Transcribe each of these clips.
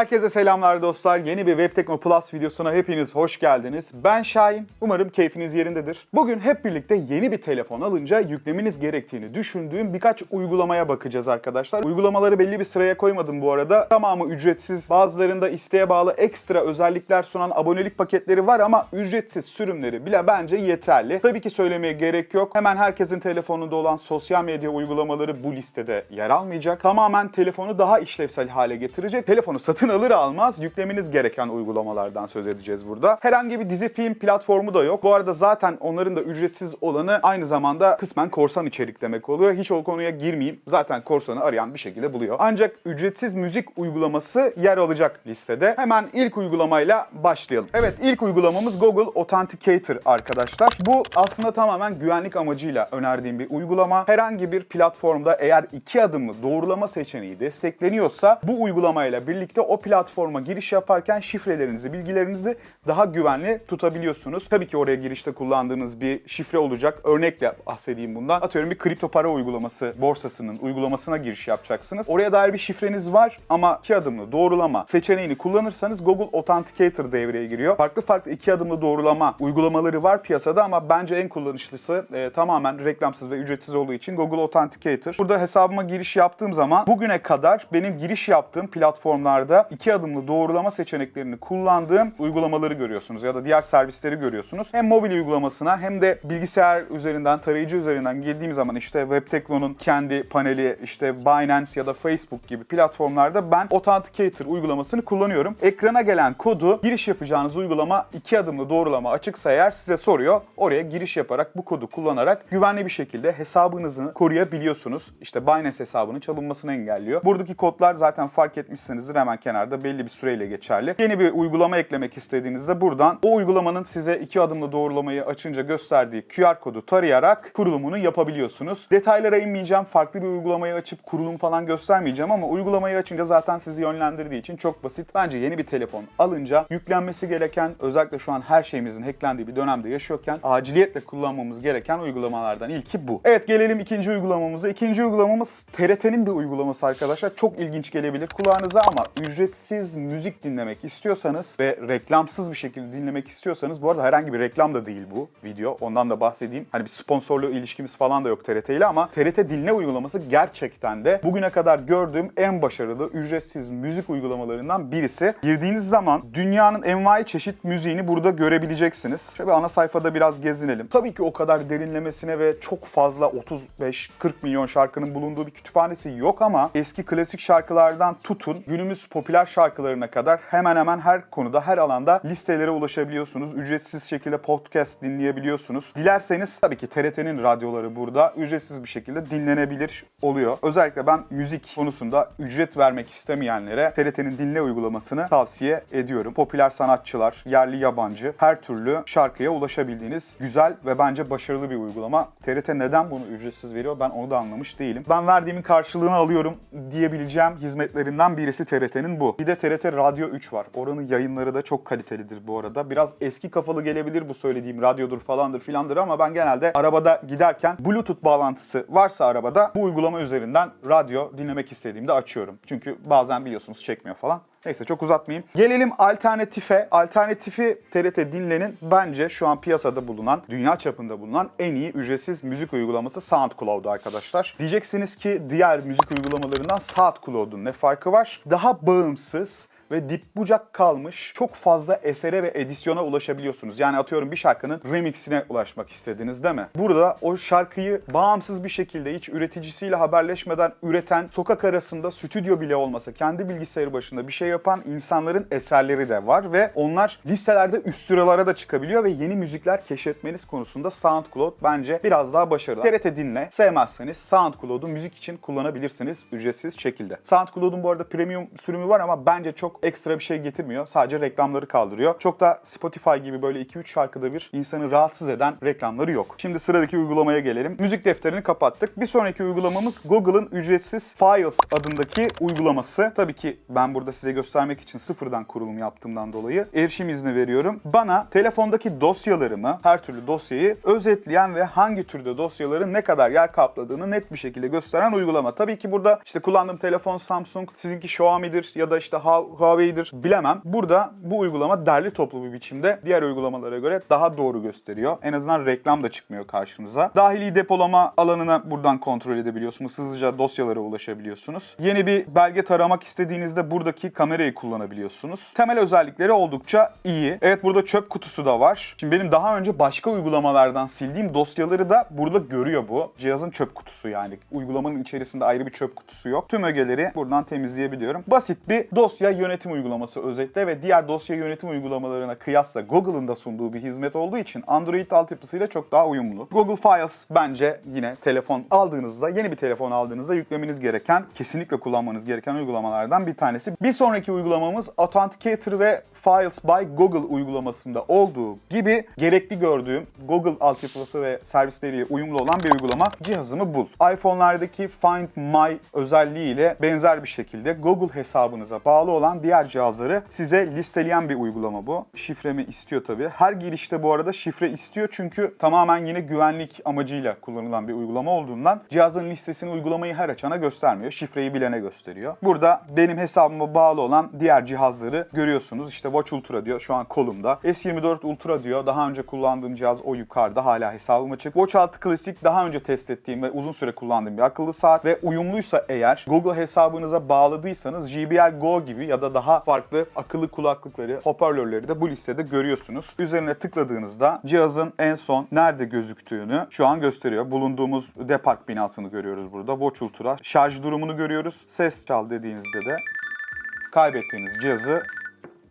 Herkese selamlar dostlar. Yeni bir Web Tekno Plus videosuna hepiniz hoş geldiniz. Ben Şahin. Umarım keyfiniz yerindedir. Bugün hep birlikte yeni bir telefon alınca yüklemeniz gerektiğini düşündüğüm birkaç uygulamaya bakacağız arkadaşlar. Uygulamaları belli bir sıraya koymadım bu arada. Tamamı ücretsiz. Bazılarında isteğe bağlı ekstra özellikler sunan abonelik paketleri var ama ücretsiz sürümleri bile bence yeterli. Tabii ki söylemeye gerek yok. Hemen herkesin telefonunda olan sosyal medya uygulamaları bu listede yer almayacak. Tamamen telefonu daha işlevsel hale getirecek. Telefonu satın alır almaz yüklemeniz gereken uygulamalardan söz edeceğiz burada. Herhangi bir dizi film platformu da yok. Bu arada zaten onların da ücretsiz olanı aynı zamanda kısmen korsan içerik demek oluyor. Hiç o konuya girmeyeyim. Zaten korsanı arayan bir şekilde buluyor. Ancak ücretsiz müzik uygulaması yer alacak listede. Hemen ilk uygulamayla başlayalım. Evet ilk uygulamamız Google Authenticator arkadaşlar. Bu aslında tamamen güvenlik amacıyla önerdiğim bir uygulama. Herhangi bir platformda eğer iki adımlı doğrulama seçeneği destekleniyorsa bu uygulamayla birlikte o platforma giriş yaparken şifrelerinizi, bilgilerinizi daha güvenli tutabiliyorsunuz. Tabii ki oraya girişte kullandığınız bir şifre olacak. Örnekle bahsedeyim bundan. Atıyorum bir kripto para uygulaması borsasının uygulamasına giriş yapacaksınız. Oraya dair bir şifreniz var ama iki adımlı doğrulama seçeneğini kullanırsanız Google Authenticator devreye giriyor. Farklı farklı iki adımlı doğrulama uygulamaları var piyasada ama bence en kullanışlısı e, tamamen reklamsız ve ücretsiz olduğu için Google Authenticator. Burada hesabıma giriş yaptığım zaman bugüne kadar benim giriş yaptığım platformlarda iki adımlı doğrulama seçeneklerini kullandığım uygulamaları görüyorsunuz ya da diğer servisleri görüyorsunuz. Hem mobil uygulamasına hem de bilgisayar üzerinden, tarayıcı üzerinden girdiğim zaman işte WebTekno'nun kendi paneli, işte Binance ya da Facebook gibi platformlarda ben Authenticator uygulamasını kullanıyorum. Ekrana gelen kodu giriş yapacağınız uygulama iki adımlı doğrulama açıksa eğer size soruyor. Oraya giriş yaparak bu kodu kullanarak güvenli bir şekilde hesabınızı koruyabiliyorsunuz. İşte Binance hesabının çalınmasını engelliyor. Buradaki kodlar zaten fark etmişsinizdir hemen kenarda belli bir süreyle geçerli. Yeni bir uygulama eklemek istediğinizde buradan o uygulamanın size iki adımlı doğrulamayı açınca gösterdiği QR kodu tarayarak kurulumunu yapabiliyorsunuz. Detaylara inmeyeceğim. Farklı bir uygulamayı açıp kurulum falan göstermeyeceğim ama uygulamayı açınca zaten sizi yönlendirdiği için çok basit. Bence yeni bir telefon alınca yüklenmesi gereken özellikle şu an her şeyimizin hacklendiği bir dönemde yaşıyorken aciliyetle kullanmamız gereken uygulamalardan ilki bu. Evet gelelim ikinci uygulamamıza. İkinci uygulamamız TRT'nin bir uygulaması arkadaşlar. Çok ilginç gelebilir kulağınıza ama ücretsiz müzik dinlemek istiyorsanız ve reklamsız bir şekilde dinlemek istiyorsanız bu arada herhangi bir reklam da değil bu video. Ondan da bahsedeyim. Hani bir sponsorlu ilişkimiz falan da yok TRT ile ama TRT dinle uygulaması gerçekten de bugüne kadar gördüğüm en başarılı ücretsiz müzik uygulamalarından birisi. Girdiğiniz zaman dünyanın envai çeşit müziğini burada görebileceksiniz. Şöyle bir ana sayfada biraz gezinelim. Tabii ki o kadar derinlemesine ve çok fazla 35-40 milyon şarkının bulunduğu bir kütüphanesi yok ama eski klasik şarkılardan tutun günümüz popüler şarkılarına kadar hemen hemen her konuda, her alanda listelere ulaşabiliyorsunuz. Ücretsiz şekilde podcast dinleyebiliyorsunuz. Dilerseniz tabii ki TRT'nin radyoları burada ücretsiz bir şekilde dinlenebilir oluyor. Özellikle ben müzik konusunda ücret vermek istemeyenlere TRT'nin dinle uygulamasını tavsiye ediyorum. Popüler sanatçılar, yerli yabancı her türlü şarkıya ulaşabildiğiniz güzel ve bence başarılı bir uygulama. TRT neden bunu ücretsiz veriyor ben onu da anlamış değilim. Ben verdiğimin karşılığını alıyorum diyebileceğim hizmetlerinden birisi TRT'nin bu. Bir de TRT Radyo 3 var. Oranın yayınları da çok kalitelidir bu arada. Biraz eski kafalı gelebilir bu söylediğim radyodur falandır filandır ama ben genelde arabada giderken Bluetooth bağlantısı varsa arabada bu uygulama üzerinden radyo dinlemek istediğimde açıyorum. Çünkü bazen biliyorsunuz çekmiyor falan. Neyse çok uzatmayayım. Gelelim alternatife. Alternatifi TRT Dinle'nin bence şu an piyasada bulunan, dünya çapında bulunan en iyi ücretsiz müzik uygulaması SoundCloud arkadaşlar. Diyeceksiniz ki diğer müzik uygulamalarından SoundCloud'un ne farkı var? Daha bağımsız, ve dip bucak kalmış çok fazla esere ve edisyona ulaşabiliyorsunuz. Yani atıyorum bir şarkının remixine ulaşmak istediniz değil mi? Burada o şarkıyı bağımsız bir şekilde hiç üreticisiyle haberleşmeden üreten, sokak arasında stüdyo bile olmasa kendi bilgisayarı başında bir şey yapan insanların eserleri de var ve onlar listelerde üst sıralara da çıkabiliyor ve yeni müzikler keşfetmeniz konusunda SoundCloud bence biraz daha başarılı. TRT dinle, sevmezseniz SoundCloud'u müzik için kullanabilirsiniz ücretsiz şekilde. SoundCloud'un bu arada premium sürümü var ama bence çok ekstra bir şey getirmiyor. Sadece reklamları kaldırıyor. Çok da Spotify gibi böyle 2-3 şarkıda bir insanı rahatsız eden reklamları yok. Şimdi sıradaki uygulamaya gelelim. Müzik defterini kapattık. Bir sonraki uygulamamız Google'ın ücretsiz Files adındaki uygulaması. Tabii ki ben burada size göstermek için sıfırdan kurulum yaptığımdan dolayı erişim izni veriyorum. Bana telefondaki dosyalarımı, her türlü dosyayı özetleyen ve hangi türde dosyaların ne kadar yer kapladığını net bir şekilde gösteren uygulama. Tabii ki burada işte kullandığım telefon Samsung, sizinki Xiaomi'dir ya da işte Huawei Huawei'dir bilemem. Burada bu uygulama derli toplu bir biçimde diğer uygulamalara göre daha doğru gösteriyor. En azından reklam da çıkmıyor karşınıza. Dahili depolama alanına buradan kontrol edebiliyorsunuz. Hızlıca dosyalara ulaşabiliyorsunuz. Yeni bir belge taramak istediğinizde buradaki kamerayı kullanabiliyorsunuz. Temel özellikleri oldukça iyi. Evet burada çöp kutusu da var. Şimdi benim daha önce başka uygulamalardan sildiğim dosyaları da burada görüyor bu. Cihazın çöp kutusu yani. Uygulamanın içerisinde ayrı bir çöp kutusu yok. Tüm ögeleri buradan temizleyebiliyorum. Basit bir dosya yönetim uygulaması özetle ve diğer dosya yönetim uygulamalarına kıyasla Google'ın da sunduğu bir hizmet olduğu için Android altyapısıyla çok daha uyumlu. Google Files bence yine telefon aldığınızda, yeni bir telefon aldığınızda yüklemeniz gereken, kesinlikle kullanmanız gereken uygulamalardan bir tanesi. Bir sonraki uygulamamız Authenticator ve Files by Google uygulamasında olduğu gibi gerekli gördüğüm Google altyapısı ve servisleriyle uyumlu olan bir uygulama cihazımı bul. iPhone'lardaki Find My özelliğiyle benzer bir şekilde Google hesabınıza bağlı olan diğer cihazları size listeleyen bir uygulama bu. Şifremi istiyor tabii. Her girişte bu arada şifre istiyor çünkü tamamen yine güvenlik amacıyla kullanılan bir uygulama olduğundan cihazın listesini uygulamayı her açana göstermiyor. Şifreyi bilene gösteriyor. Burada benim hesabıma bağlı olan diğer cihazları görüyorsunuz. İşte Watch Ultra diyor şu an kolumda. S24 Ultra diyor. Daha önce kullandığım cihaz o yukarıda hala hesabım açık. Watch 6 Classic daha önce test ettiğim ve uzun süre kullandığım bir akıllı saat ve uyumluysa eğer Google hesabınıza bağladıysanız JBL Go gibi ya da daha farklı akıllı kulaklıkları, hoparlörleri de bu listede görüyorsunuz. Üzerine tıkladığınızda cihazın en son nerede gözüktüğünü şu an gösteriyor. Bulunduğumuz depark binasını görüyoruz burada. Watch Ultra. Şarj durumunu görüyoruz. Ses çal dediğinizde de kaybettiğiniz cihazı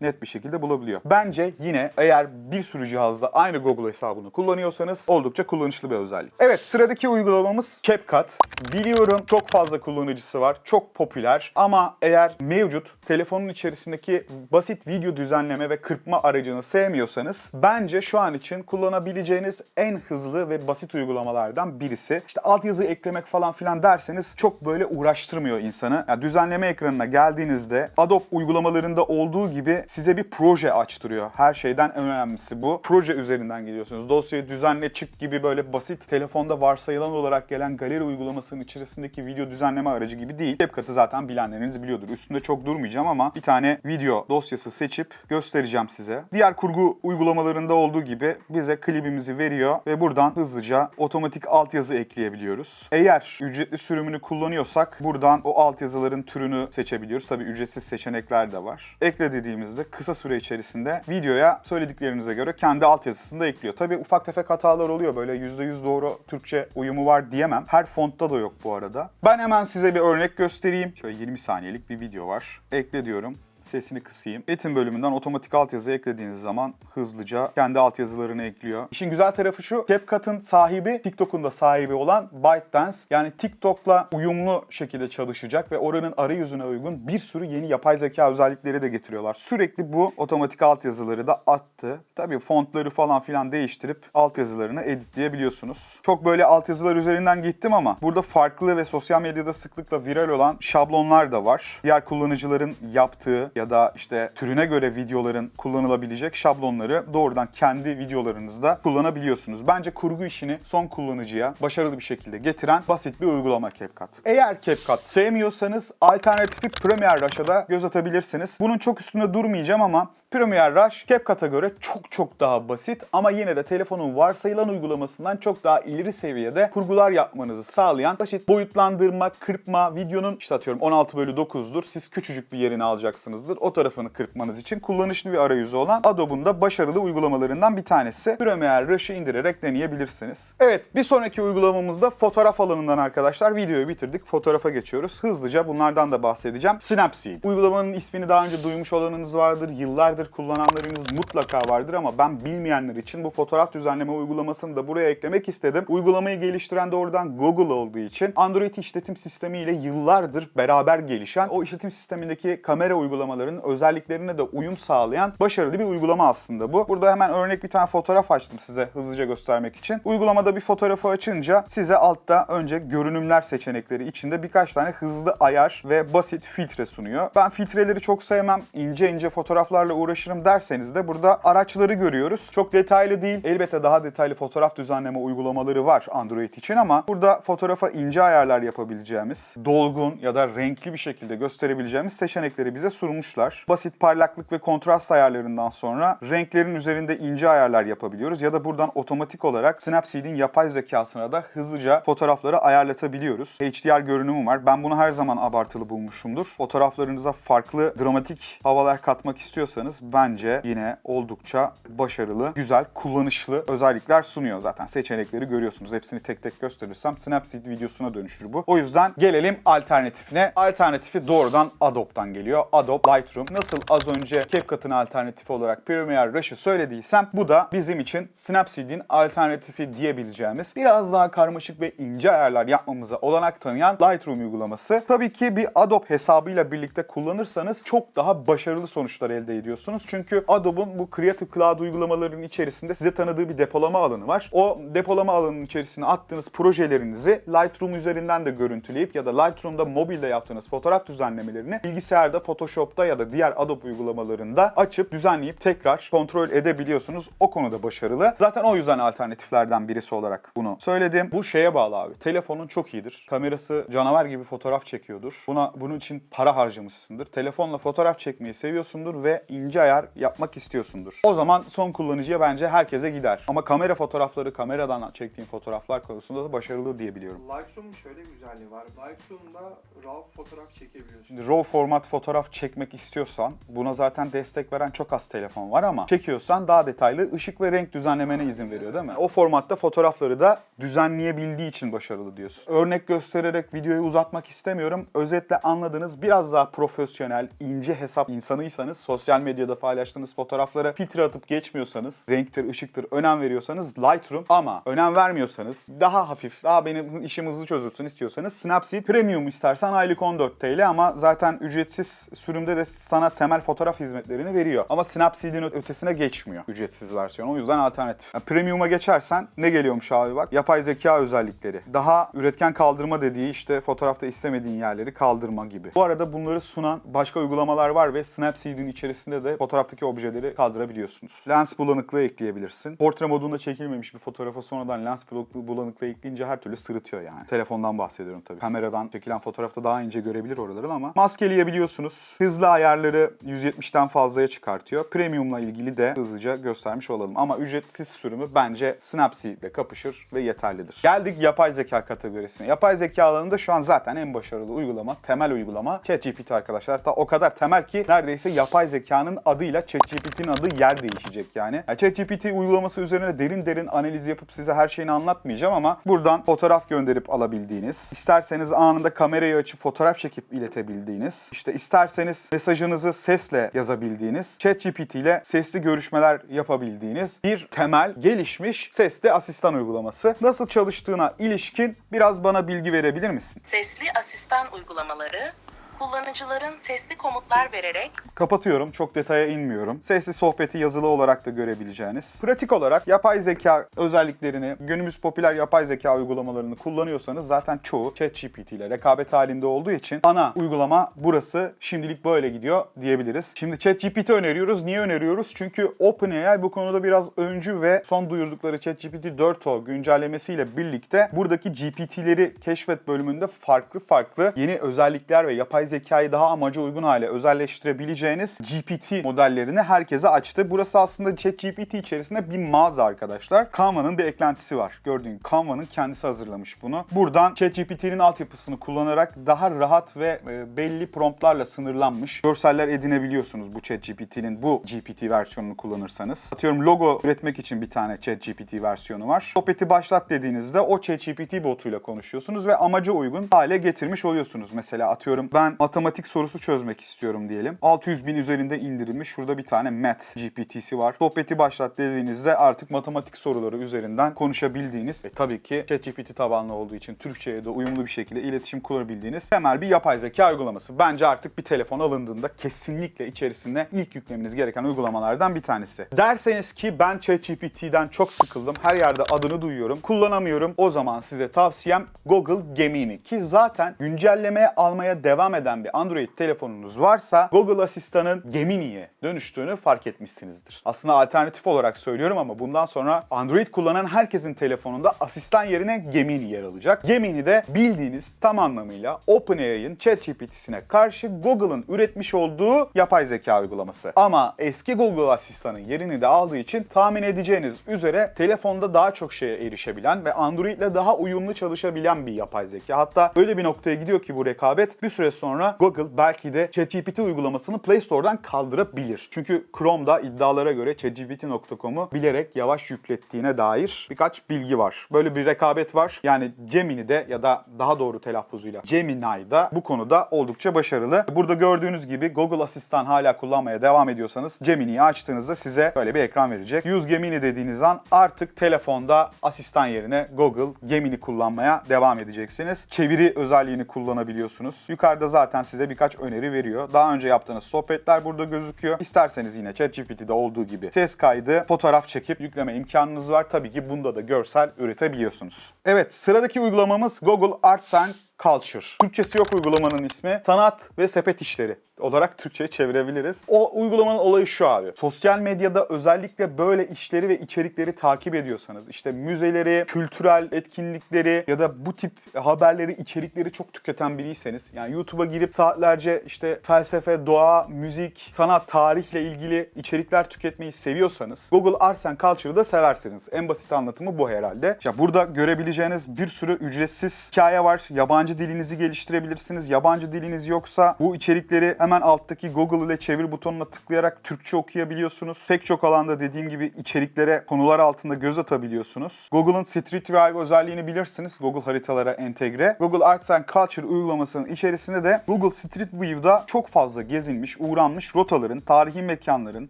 net bir şekilde bulabiliyor. Bence yine eğer bir sürü cihazda aynı Google hesabını kullanıyorsanız oldukça kullanışlı bir özellik. Evet sıradaki uygulamamız CapCut. Biliyorum çok fazla kullanıcısı var, çok popüler ama eğer mevcut telefonun içerisindeki basit video düzenleme ve kırpma aracını sevmiyorsanız bence şu an için kullanabileceğiniz en hızlı ve basit uygulamalardan birisi. İşte altyazı eklemek falan filan derseniz çok böyle uğraştırmıyor insanı. Yani düzenleme ekranına geldiğinizde Adobe uygulamalarında olduğu gibi size bir proje açtırıyor. Her şeyden en önemlisi bu. Proje üzerinden geliyorsunuz. Dosyayı düzenle çık gibi böyle basit telefonda varsayılan olarak gelen galeri uygulamasının içerisindeki video düzenleme aracı gibi değil. CapCut'ı zaten bilenleriniz biliyordur. Üstünde çok durmayacağım ama bir tane video dosyası seçip göstereceğim size. Diğer kurgu uygulamalarında olduğu gibi bize klibimizi veriyor ve buradan hızlıca otomatik altyazı ekleyebiliyoruz. Eğer ücretli sürümünü kullanıyorsak buradan o altyazıların türünü seçebiliyoruz. Tabii ücretsiz seçenekler de var. Ekle dediğimizde kısa süre içerisinde videoya söylediklerinize göre kendi altyazısını da ekliyor. Tabii ufak tefek hatalar oluyor. Böyle %100 doğru Türkçe uyumu var diyemem. Her fontta da yok bu arada. Ben hemen size bir örnek göstereyim. Şöyle 20 saniyelik bir video var. Ekle diyorum sesini kısayım. Eğitim bölümünden otomatik altyazı eklediğiniz zaman hızlıca kendi altyazılarını ekliyor. İşin güzel tarafı şu, CapCut'ın sahibi, TikTok'un da sahibi olan ByteDance. Yani TikTok'la uyumlu şekilde çalışacak ve oranın arayüzüne uygun bir sürü yeni yapay zeka özellikleri de getiriyorlar. Sürekli bu otomatik altyazıları da attı. Tabii fontları falan filan değiştirip altyazılarını editleyebiliyorsunuz. Çok böyle altyazılar üzerinden gittim ama burada farklı ve sosyal medyada sıklıkla viral olan şablonlar da var. Diğer kullanıcıların yaptığı ya da işte türüne göre videoların kullanılabilecek şablonları doğrudan kendi videolarınızda kullanabiliyorsunuz. Bence kurgu işini son kullanıcıya başarılı bir şekilde getiren basit bir uygulama CapCut. Eğer CapCut sevmiyorsanız alternatifi Premiere Rush'a da göz atabilirsiniz. Bunun çok üstünde durmayacağım ama Premiere Rush CapCut'a göre çok çok daha basit ama yine de telefonun varsayılan uygulamasından çok daha ileri seviyede kurgular yapmanızı sağlayan basit boyutlandırma, kırpma, videonun işte atıyorum 16 bölü 9'dur. Siz küçücük bir yerini alacaksınızdır. O tarafını kırpmanız için kullanışlı bir arayüzü olan Adobe'un da başarılı uygulamalarından bir tanesi. Premiere Rush'ı indirerek deneyebilirsiniz. Evet bir sonraki uygulamamızda fotoğraf alanından arkadaşlar videoyu bitirdik. Fotoğrafa geçiyoruz. Hızlıca bunlardan da bahsedeceğim. Snapseed. Uygulamanın ismini daha önce duymuş olanınız vardır. Yıllardır kullananlarınız mutlaka vardır ama ben bilmeyenler için bu fotoğraf düzenleme uygulamasını da buraya eklemek istedim. Uygulamayı geliştiren doğrudan Google olduğu için Android işletim sistemiyle yıllardır beraber gelişen o işletim sistemindeki kamera uygulamalarının özelliklerine de uyum sağlayan başarılı bir uygulama aslında bu. Burada hemen örnek bir tane fotoğraf açtım size hızlıca göstermek için. Uygulamada bir fotoğrafı açınca size altta önce görünümler seçenekleri içinde birkaç tane hızlı ayar ve basit filtre sunuyor. Ben filtreleri çok sevmem. İnce ince fotoğraflarla uğraşırım derseniz de burada araçları görüyoruz. Çok detaylı değil. Elbette daha detaylı fotoğraf düzenleme uygulamaları var Android için ama burada fotoğrafa ince ayarlar yapabileceğimiz, dolgun ya da renkli bir şekilde gösterebileceğimiz seçenekleri bize sunmuş sunmuşlar. Basit parlaklık ve kontrast ayarlarından sonra renklerin üzerinde ince ayarlar yapabiliyoruz ya da buradan otomatik olarak Snapseed'in yapay zekasına da hızlıca fotoğrafları ayarlatabiliyoruz. HDR görünümü var. Ben bunu her zaman abartılı bulmuşumdur. Fotoğraflarınıza farklı dramatik havalar katmak istiyorsanız bence yine oldukça başarılı, güzel, kullanışlı özellikler sunuyor zaten. Seçenekleri görüyorsunuz. Hepsini tek tek gösterirsem Snapseed videosuna dönüşür bu. O yüzden gelelim alternatifine. Alternatifi doğrudan Adobe'dan geliyor. Adobe Lightroom. Nasıl az önce CapCut'ın alternatifi olarak Premiere Rush'ı söylediysem bu da bizim için Snapseed'in alternatifi diyebileceğimiz biraz daha karmaşık ve ince ayarlar yapmamıza olanak tanıyan Lightroom uygulaması. Tabii ki bir Adobe hesabıyla birlikte kullanırsanız çok daha başarılı sonuçlar elde ediyorsunuz. Çünkü Adobe'un bu Creative Cloud uygulamalarının içerisinde size tanıdığı bir depolama alanı var. O depolama alanının içerisine attığınız projelerinizi Lightroom üzerinden de görüntüleyip ya da Lightroom'da mobilde yaptığınız fotoğraf düzenlemelerini bilgisayarda, Photoshop'ta ya da diğer Adobe uygulamalarında açıp düzenleyip tekrar kontrol edebiliyorsunuz. O konuda başarılı. Zaten o yüzden alternatiflerden birisi olarak bunu söyledim. Bu şeye bağlı abi. Telefonun çok iyidir. Kamerası canavar gibi fotoğraf çekiyordur. Buna bunun için para harcamışsındır. Telefonla fotoğraf çekmeyi seviyorsundur ve ince ayar yapmak istiyorsundur. O zaman son kullanıcıya bence herkese gider. Ama kamera fotoğrafları, kameradan çektiğim fotoğraflar konusunda da başarılı diyebiliyorum. Lightroom'un şöyle bir güzelliği var. Lightroom'da RAW fotoğraf çekebiliyorsun. RAW format fotoğraf çekmek istiyorsan buna zaten destek veren çok az telefon var ama çekiyorsan daha detaylı ışık ve renk düzenlemene izin veriyor değil mi? O formatta fotoğrafları da düzenleyebildiği için başarılı diyorsun. Örnek göstererek videoyu uzatmak istemiyorum. Özetle anladınız biraz daha profesyonel, ince hesap insanıysanız sosyal medyada paylaştığınız fotoğraflara filtre atıp geçmiyorsanız, renktir, ışıktır önem veriyorsanız Lightroom ama önem vermiyorsanız daha hafif, daha benim işim hızlı çözülsün istiyorsanız Snapseed Premium istersen aylık 14 TL ama zaten ücretsiz sürümde de sana temel fotoğraf hizmetlerini veriyor. Ama Snapseed'in ötesine geçmiyor ücretsiz versiyon. O yüzden alternatif. Yani Premium'a geçersen ne geliyormuş abi bak? Yapay zeka özellikleri. Daha üretken kaldırma dediği işte fotoğrafta istemediğin yerleri kaldırma gibi. Bu arada bunları sunan başka uygulamalar var ve Snapseed'in içerisinde de fotoğraftaki objeleri kaldırabiliyorsunuz. Lens bulanıklığı ekleyebilirsin. Portre modunda çekilmemiş bir fotoğrafa sonradan lens bulanıklığı, ekleyince her türlü sırıtıyor yani. Telefondan bahsediyorum tabii. Kameradan çekilen fotoğrafta daha ince görebilir oraları ama maskeleyebiliyorsunuz. Hızlı ayarları 170'ten fazlaya çıkartıyor. Premium'la ilgili de hızlıca göstermiş olalım. Ama ücretsiz sürümü bence Snapseed ile kapışır ve yeterlidir. Geldik yapay zeka kategorisine. Yapay zeka alanında şu an zaten en başarılı uygulama, temel uygulama ChatGPT arkadaşlar. Ta o kadar temel ki neredeyse yapay zekanın adıyla ChatGPT'nin adı yer değişecek yani. yani ChatGPT uygulaması üzerine derin derin analiz yapıp size her şeyini anlatmayacağım ama buradan fotoğraf gönderip alabildiğiniz, isterseniz anında kamerayı açıp fotoğraf çekip iletebildiğiniz, işte isterseniz mesajınızı sesle yazabildiğiniz, ChatGPT ile sesli görüşmeler yapabildiğiniz bir temel gelişmiş sesli asistan uygulaması. Nasıl çalıştığına ilişkin biraz bana bilgi verebilir misin? Sesli asistan uygulamaları, kullanıcıların sesli komutlar vererek Kapatıyorum. Çok detaya inmiyorum. Sesli sohbeti yazılı olarak da görebileceğiniz. Pratik olarak yapay zeka özelliklerini, günümüz popüler yapay zeka uygulamalarını kullanıyorsanız zaten çoğu ChatGPT ile rekabet halinde olduğu için ana uygulama burası. Şimdilik böyle gidiyor diyebiliriz. Şimdi ChatGPT öneriyoruz. Niye öneriyoruz? Çünkü OpenAI bu konuda biraz öncü ve son duyurdukları ChatGPT 4o güncellemesiyle birlikte buradaki GPT'leri keşfet bölümünde farklı farklı yeni özellikler ve yapay zekayı daha amaca uygun hale özelleştirebileceğiniz GPT modellerini herkese açtı. Burası aslında ChatGPT içerisinde bir mağaza arkadaşlar. Canva'nın bir eklentisi var. Gördüğün Canva'nın kendisi hazırlamış bunu. Buradan ChatGPT'nin altyapısını kullanarak daha rahat ve e, belli promptlarla sınırlanmış görseller edinebiliyorsunuz bu ChatGPT'nin bu GPT versiyonunu kullanırsanız. Atıyorum logo üretmek için bir tane ChatGPT versiyonu var. Sohbeti başlat dediğinizde o ChatGPT botuyla konuşuyorsunuz ve amaca uygun hale getirmiş oluyorsunuz. Mesela atıyorum ben matematik sorusu çözmek istiyorum diyelim. 600 bin üzerinde indirilmiş. Şurada bir tane Math GPT'si var. Sohbeti başlat dediğinizde artık matematik soruları üzerinden konuşabildiğiniz ve tabii ki ChatGPT tabanlı olduğu için Türkçe'ye de uyumlu bir şekilde iletişim kurabildiğiniz temel bir yapay zeka uygulaması. Bence artık bir telefon alındığında kesinlikle içerisinde ilk yüklemeniz gereken uygulamalardan bir tanesi. Derseniz ki ben ChatGPT'den çok sıkıldım. Her yerde adını duyuyorum. Kullanamıyorum. O zaman size tavsiyem Google Gemini ki zaten güncellemeye almaya devam eden eden bir Android telefonunuz varsa Google Asistan'ın Gemini'ye dönüştüğünü fark etmişsinizdir. Aslında alternatif olarak söylüyorum ama bundan sonra Android kullanan herkesin telefonunda asistan yerine Gemini yer alacak. Gemini de bildiğiniz tam anlamıyla OpenAI'ın ChatGPT'sine karşı Google'ın üretmiş olduğu yapay zeka uygulaması. Ama eski Google Asistan'ın yerini de aldığı için tahmin edeceğiniz üzere telefonda daha çok şeye erişebilen ve Android ile daha uyumlu çalışabilen bir yapay zeka. Hatta öyle bir noktaya gidiyor ki bu rekabet bir süre sonra Google belki de ChatGPT uygulamasını Play Store'dan kaldırabilir. Çünkü Chrome'da iddialara göre ChatGPT.com'u bilerek yavaş yüklettiğine dair birkaç bilgi var. Böyle bir rekabet var. Yani Gemini'de ya da daha doğru telaffuzuyla Gemini'da bu konuda oldukça başarılı. Burada gördüğünüz gibi Google Asistan hala kullanmaya devam ediyorsanız Gemini'yi açtığınızda size böyle bir ekran verecek. Use Gemini dediğiniz an artık telefonda asistan yerine Google Gemini kullanmaya devam edeceksiniz. Çeviri özelliğini kullanabiliyorsunuz. Yukarıda zaten size birkaç öneri veriyor. Daha önce yaptığınız sohbetler burada gözüküyor. İsterseniz yine ChatGPT'de olduğu gibi ses kaydı, fotoğraf çekip yükleme imkanınız var. Tabii ki bunda da görsel üretebiliyorsunuz. Evet sıradaki uygulamamız Google Arts and Culture. Türkçesi yok uygulamanın ismi. Sanat ve sepet işleri olarak Türkçe'ye çevirebiliriz. O uygulamanın olayı şu abi. Sosyal medyada özellikle böyle işleri ve içerikleri takip ediyorsanız işte müzeleri, kültürel etkinlikleri ya da bu tip haberleri, içerikleri çok tüketen biriyseniz yani YouTube'a girip saatlerce işte felsefe, doğa, müzik, sanat, tarihle ilgili içerikler tüketmeyi seviyorsanız Google Arts and Culture'ı da seversiniz. En basit anlatımı bu herhalde. Ya burada görebileceğiniz bir sürü ücretsiz hikaye var. Yabancı dilinizi geliştirebilirsiniz. Yabancı diliniz yoksa bu içerikleri hemen alttaki Google ile çevir butonuna tıklayarak Türkçe okuyabiliyorsunuz. Pek çok alanda dediğim gibi içeriklere konular altında göz atabiliyorsunuz. Google'ın Street View özelliğini bilirsiniz. Google haritalara entegre. Google Arts and Culture uygulamasının içerisinde de Google Street View'da çok fazla gezilmiş, uğranmış rotaların, tarihi mekanların,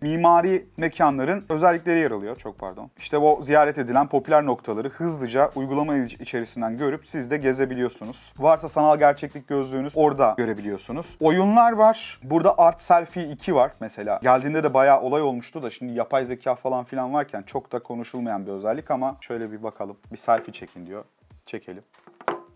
mimari mekanların özellikleri yer alıyor. Çok pardon. İşte bu ziyaret edilen popüler noktaları hızlıca uygulama içerisinden görüp siz de gezebiliyorsunuz. Varsa sanal gerçeklik gözlüğünüz orada görebiliyorsunuz. Oyunlar var. Burada Art Selfie 2 var mesela. Geldiğinde de bayağı olay olmuştu da şimdi yapay zeka falan filan varken çok da konuşulmayan bir özellik ama şöyle bir bakalım. Bir selfie çekin diyor. Çekelim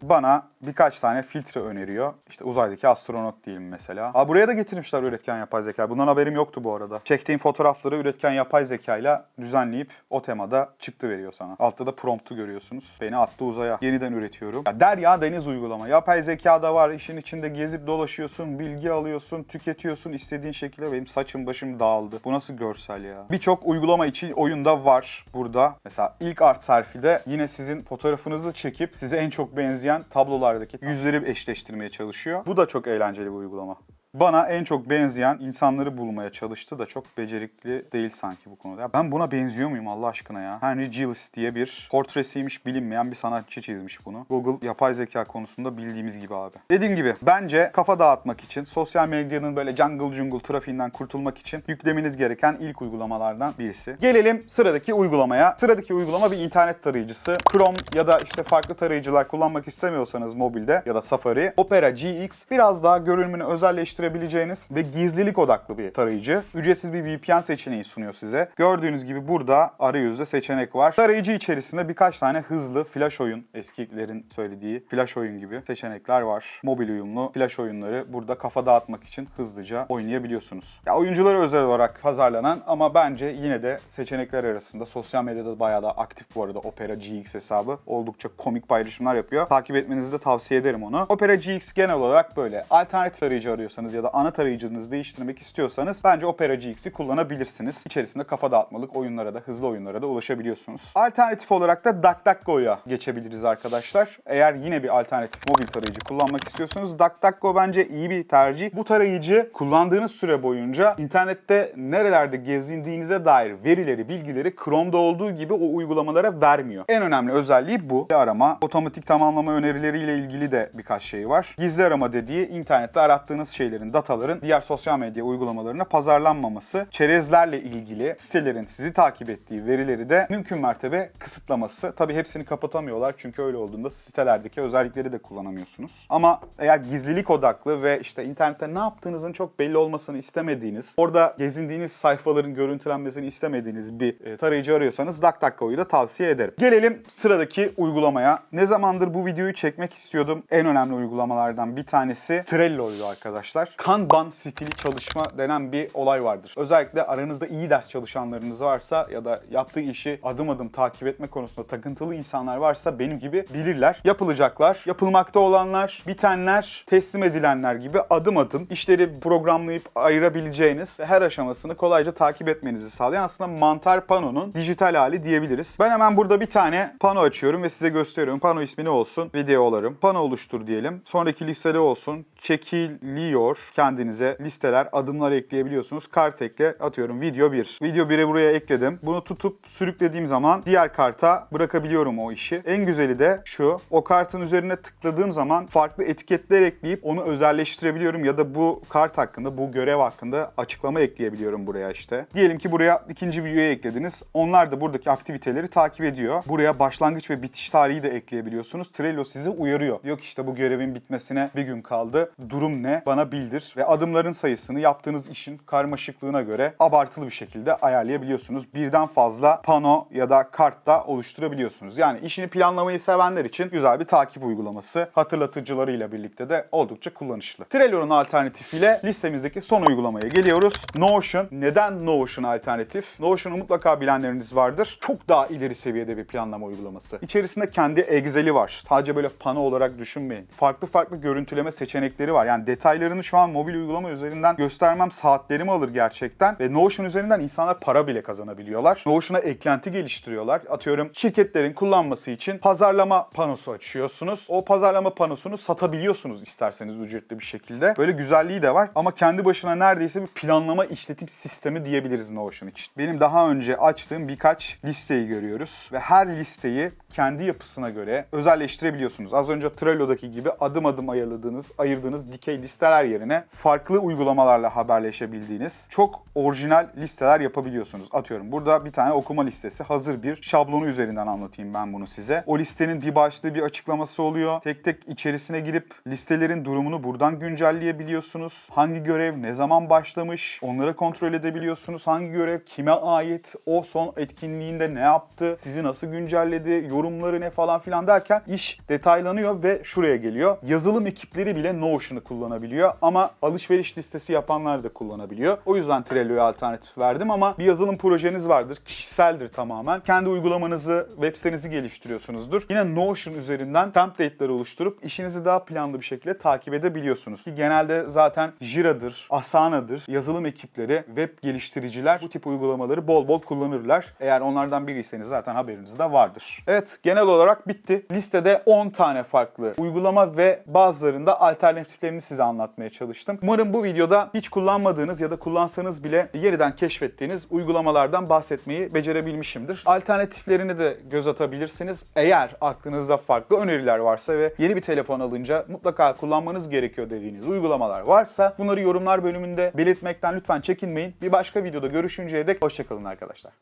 bana birkaç tane filtre öneriyor. İşte uzaydaki astronot diyelim mesela. Aa, buraya da getirmişler üretken yapay zeka. Bundan haberim yoktu bu arada. Çektiğin fotoğrafları üretken yapay zekayla düzenleyip o temada çıktı veriyor sana. Altta da promptu görüyorsunuz. Beni attı uzaya. Yeniden üretiyorum. Ya derya deniz uygulama. Yapay zeka da var. İşin içinde gezip dolaşıyorsun, bilgi alıyorsun, tüketiyorsun. istediğin şekilde benim saçım başım dağıldı. Bu nasıl görsel ya? Birçok uygulama için oyunda var burada. Mesela ilk art selfie'de yine sizin fotoğrafınızı çekip size en çok benzeyen tablolardaki yüzleri eşleştirmeye çalışıyor. Bu da çok eğlenceli bir uygulama. Bana en çok benzeyen insanları bulmaya çalıştı da çok becerikli değil sanki bu konuda. Ya ben buna benziyor muyum Allah aşkına ya? Henry Gillis diye bir portresiymiş bilinmeyen bir sanatçı çizmiş bunu. Google yapay zeka konusunda bildiğimiz gibi abi. Dediğim gibi bence kafa dağıtmak için, sosyal medyanın böyle jungle jungle trafiğinden kurtulmak için yüklemeniz gereken ilk uygulamalardan birisi. Gelelim sıradaki uygulamaya. Sıradaki uygulama bir internet tarayıcısı. Chrome ya da işte farklı tarayıcılar kullanmak istemiyorsanız mobilde ya da Safari, Opera GX biraz daha görünümünü özelleştirebileceğiniz ve gizlilik odaklı bir tarayıcı. Ücretsiz bir VPN seçeneği sunuyor size. Gördüğünüz gibi burada arayüzde seçenek var. Tarayıcı içerisinde birkaç tane hızlı flash oyun, eskilerin söylediği flash oyun gibi seçenekler var. Mobil uyumlu flash oyunları burada kafa dağıtmak için hızlıca oynayabiliyorsunuz. Ya oyunculara özel olarak pazarlanan ama bence yine de seçenekler arasında sosyal medyada bayağı da aktif bu arada Opera GX hesabı. Oldukça komik paylaşımlar yapıyor. Takip etmenizi de tavsiye ederim onu. Opera GX genel olarak böyle. Alternatif tarayıcı arıyorsanız ya da ana tarayıcınızı değiştirmek istiyorsanız bence Opera GX'i kullanabilirsiniz. İçerisinde kafa dağıtmalık oyunlara da hızlı oyunlara da ulaşabiliyorsunuz. Alternatif olarak da DuckDuckGo'ya geçebiliriz arkadaşlar. Eğer yine bir alternatif mobil tarayıcı kullanmak istiyorsanız DuckDuckGo bence iyi bir tercih. Bu tarayıcı kullandığınız süre boyunca internette nerelerde gezindiğinize dair verileri, bilgileri Chrome'da olduğu gibi o uygulamalara vermiyor. En önemli özelliği bu. Arama, otomatik tamamlama önerileriyle ilgili de birkaç şey var. Gizli arama dediği internette arattığınız şeylerin verilerin, dataların diğer sosyal medya uygulamalarına pazarlanmaması, çerezlerle ilgili sitelerin sizi takip ettiği verileri de mümkün mertebe kısıtlaması. Tabii hepsini kapatamıyorlar çünkü öyle olduğunda sitelerdeki özellikleri de kullanamıyorsunuz. Ama eğer gizlilik odaklı ve işte internette ne yaptığınızın çok belli olmasını istemediğiniz, orada gezindiğiniz sayfaların görüntülenmesini istemediğiniz bir e, tarayıcı arıyorsanız DuckDuckGo'yu da tavsiye ederim. Gelelim sıradaki uygulamaya. Ne zamandır bu videoyu çekmek istiyordum. En önemli uygulamalardan bir tanesi Trello'ydu arkadaşlar. Kanban stili çalışma denen bir olay vardır. Özellikle aranızda iyi ders çalışanlarınız varsa ya da yaptığı işi adım adım takip etme konusunda takıntılı insanlar varsa benim gibi bilirler. Yapılacaklar, yapılmakta olanlar, bitenler, teslim edilenler gibi adım adım işleri programlayıp ayırabileceğiniz ve her aşamasını kolayca takip etmenizi sağlayan aslında mantar pano'nun dijital hali diyebiliriz. Ben hemen burada bir tane pano açıyorum ve size gösteriyorum. Pano ismi ne olsun? Videolarım. Pano oluştur diyelim. Sonraki listede olsun. Çekiliyor. Kendinize listeler, adımlar ekleyebiliyorsunuz. Kart ekle. Atıyorum video 1. Video 1'i buraya ekledim. Bunu tutup sürüklediğim zaman diğer karta bırakabiliyorum o işi. En güzeli de şu. O kartın üzerine tıkladığım zaman farklı etiketler ekleyip onu özelleştirebiliyorum ya da bu kart hakkında, bu görev hakkında açıklama ekleyebiliyorum buraya işte. Diyelim ki buraya ikinci bir üye eklediniz. Onlar da buradaki aktiviteleri takip ediyor. Buraya başlangıç ve bitiş tarihi de ekleyebiliyorsunuz. Trello sizi uyarıyor. Diyor ki işte bu görevin bitmesine bir gün kaldı. Durum ne? Bana bildir. Ve adımların sayısını yaptığınız işin karmaşıklığına göre abartılı bir şekilde ayarlayabiliyorsunuz. Birden fazla pano ya da kart da oluşturabiliyorsunuz. Yani işini planlamayı sevenler için güzel bir takip uygulaması. Hatırlatıcılarıyla birlikte de oldukça kullanışlı. Trello'nun alternatifiyle listemizdeki son uygulamaya geliyoruz. Notion. Neden Notion alternatif? Notion'u mutlaka bilenleriniz vardır. Çok daha ileri seviyede bir planlama uygulaması. İçerisinde kendi Excel'i var. Sadece böyle pano olarak düşünmeyin. Farklı farklı görüntüleme seçenekleri var. Yani detaylarını şu an mobil uygulama üzerinden göstermem saatlerimi alır gerçekten. Ve Notion üzerinden insanlar para bile kazanabiliyorlar. Notion'a eklenti geliştiriyorlar. Atıyorum şirketlerin kullanması için pazarlama panosu açıyorsunuz. O pazarlama panosunu satabiliyorsunuz isterseniz ücretli bir şekilde. Böyle güzelliği de var ama kendi başına neredeyse bir planlama işletim sistemi diyebiliriz Notion için. Benim daha önce açtığım birkaç listeyi görüyoruz ve her listeyi kendi yapısına göre özelleştirebiliyorsunuz. Az önce Trello'daki gibi adım adım ayarladığınız, ayırdığınız dikey listeler yerine farklı uygulamalarla haberleşebildiğiniz çok orijinal listeler yapabiliyorsunuz. Atıyorum burada bir tane okuma listesi hazır bir şablonu üzerinden anlatayım ben bunu size. O listenin bir başlığı bir açıklaması oluyor. Tek tek içerisine girip listelerin durumunu buradan güncelleyebiliyorsunuz. Hangi görev ne zaman başlamış onları kontrol edebiliyorsunuz. Hangi görev kime ait, o son etkinliğinde ne yaptı, sizi nasıl güncelledi, yorumları ne falan filan derken iş detaylanıyor ve şuraya geliyor. Yazılım ekipleri bile Notion'ı kullanabiliyor ama alışveriş listesi yapanlar da kullanabiliyor. O yüzden Trello'ya alternatif verdim ama bir yazılım projeniz vardır. Kişiseldir tamamen. Kendi uygulamanızı, web sitenizi geliştiriyorsunuzdur. Yine Notion üzerinden template'ler oluşturup işinizi daha planlı bir şekilde takip edebiliyorsunuz. Ki genelde zaten Jira'dır, Asana'dır, yazılım ekipleri, web geliştiriciler bu tip uygulamaları bol bol kullanırlar. Eğer onlardan biriyseniz zaten haberiniz de vardır. Evet genel olarak bitti. Listede 10 tane farklı uygulama ve bazılarında alternatiflerini size anlatmaya çalıştım. Umarım bu videoda hiç kullanmadığınız ya da kullansanız bile yeniden keşfettiğiniz uygulamalardan bahsetmeyi becerebilmişimdir. Alternatiflerine de göz atabilirsiniz. Eğer aklınızda farklı öneriler varsa ve yeni bir telefon alınca mutlaka kullanmanız gerekiyor dediğiniz uygulamalar varsa bunları yorumlar bölümünde belirtmekten lütfen çekinmeyin. Bir başka videoda görüşünceye dek hoşçakalın arkadaşlar.